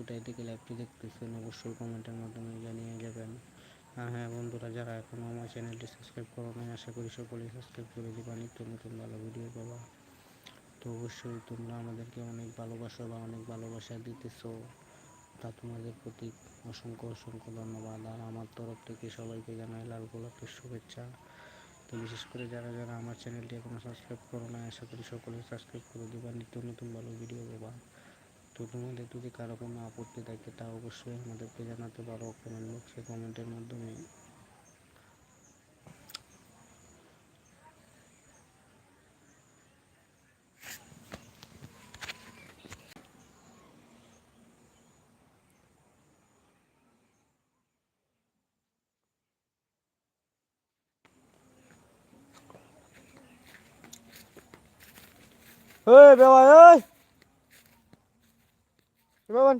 কোথায় থেকে লাইভটি দেখতেছেন, অবশ্যই কমেন্টের মাধ্যমে জানিয়ে যাবেন। আর হ্যাঁ বন্ধুরা, যারা এখনও আমার চ্যানেলটি সাবস্ক্রাইব করো নাই, আশা করি সকলেই সাবস্ক্রাইব করে দিবা, নিত্য নতুন ভালো ভিডিও পাবা। তো অবশ্যই তোমরা আমাদেরকে অনেক ভালোবাসো বা অনেক ভালোবাসা দিতেছো, তা তোমাদের প্রতি অসংখ্য অসংখ্য ধন্যবাদ। আর আমার তরফ থেকে সবাইকে জানাই লাল গোলাপের শুভেচ্ছা। তো বিশেষ করে যারা যারা আমার চ্যানেলটি এখনও সাবস্ক্রাইব করো না আশা করি সকলেই সাবস্ক্রাইব করে দেবা, নিত্য নতুন ভালো ভিডিও পাবা। তো তোমাদের যদি কারও কোনো আপত্তি থাকে তা অবশ্যই আমাদেরকে জানাতে পারো কমেন্ট বক্সে কমেন্টের মাধ্যমে। Ê, Bèo ơi ơi Bèo ơi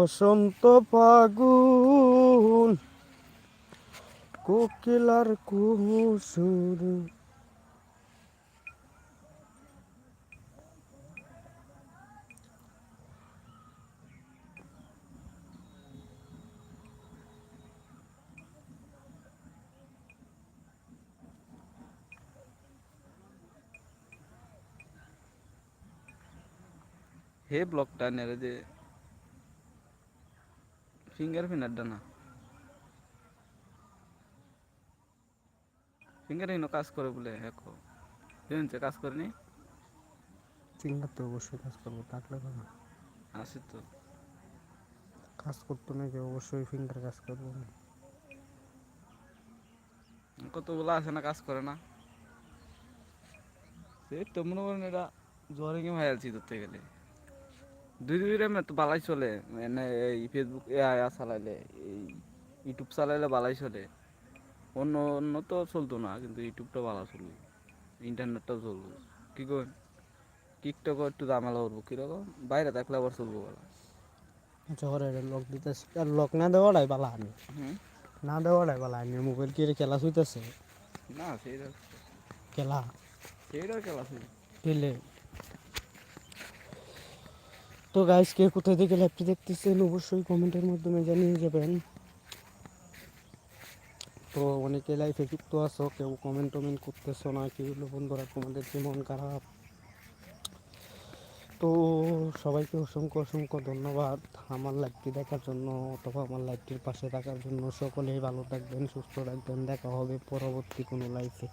বসন্ত ফাগুন কোকিলার কুসুর হে ব্লকটা নেড়ে যে ফিঙ্গার ফিনারটা না ফিঙ্গার কাজ করে বলে দেখো হচ্ছে কাজ করেনি ফিঙ্গার তো অবশ্যই কাজ করব থাকলে তো না আসে তো কাজ করতো নাকি অবশ্যই ফিঙ্গার কাজ করব কতগুলো আছে না কাজ করে না সে তো মনে করেন এটা জ্বরে কি ভাইয়ালছি ধরতে গেলে দুই দুই রেমে তো বালাই চলে। মানে এই ফেসবুক আয়া চালাইলে এই ইউটিউব চালাইলে বালাই চলে। অন্য অন্য তো চলতো না কিন্তু ইউটিউবটা ভালো চলবে ইন্টারনেটটাও চলবে। কি করেন টিকটকও একটু জামালা করব কীরকম বাইরে থাকলে আবার চলবো বলা। শহরে লক দিতেছে। আর লক না দেওয়াটাই বালা আনি হুম? না দেওয়াটাই বালা আনি মোবাইল কি খেলা শুইতেছে? না সেইটা খেলা? সেইটা খেলা ছিল পেলে তো গাইস কে কোথায় থেকে লাইভটি দেখতেছেন অবশ্যই কমেন্টের মাধ্যমে জানিয়ে যাবেন। তো অনেকে লাইফে যুক্ত আছো, কেউ কমেন্ট টমেন্ট করতেছো না, কি হলো বন্ধুরা, তোমাদের কি মন খারাপ? তো সবাইকে অসংখ্য অসংখ্য ধন্যবাদ আমার লাইভটি দেখার জন্য অথবা আমার লাইভটির পাশে থাকার জন্য। সকলেই ভালো থাকবেন, সুস্থ থাকবেন, দেখা হবে পরবর্তী কোনো লাইফে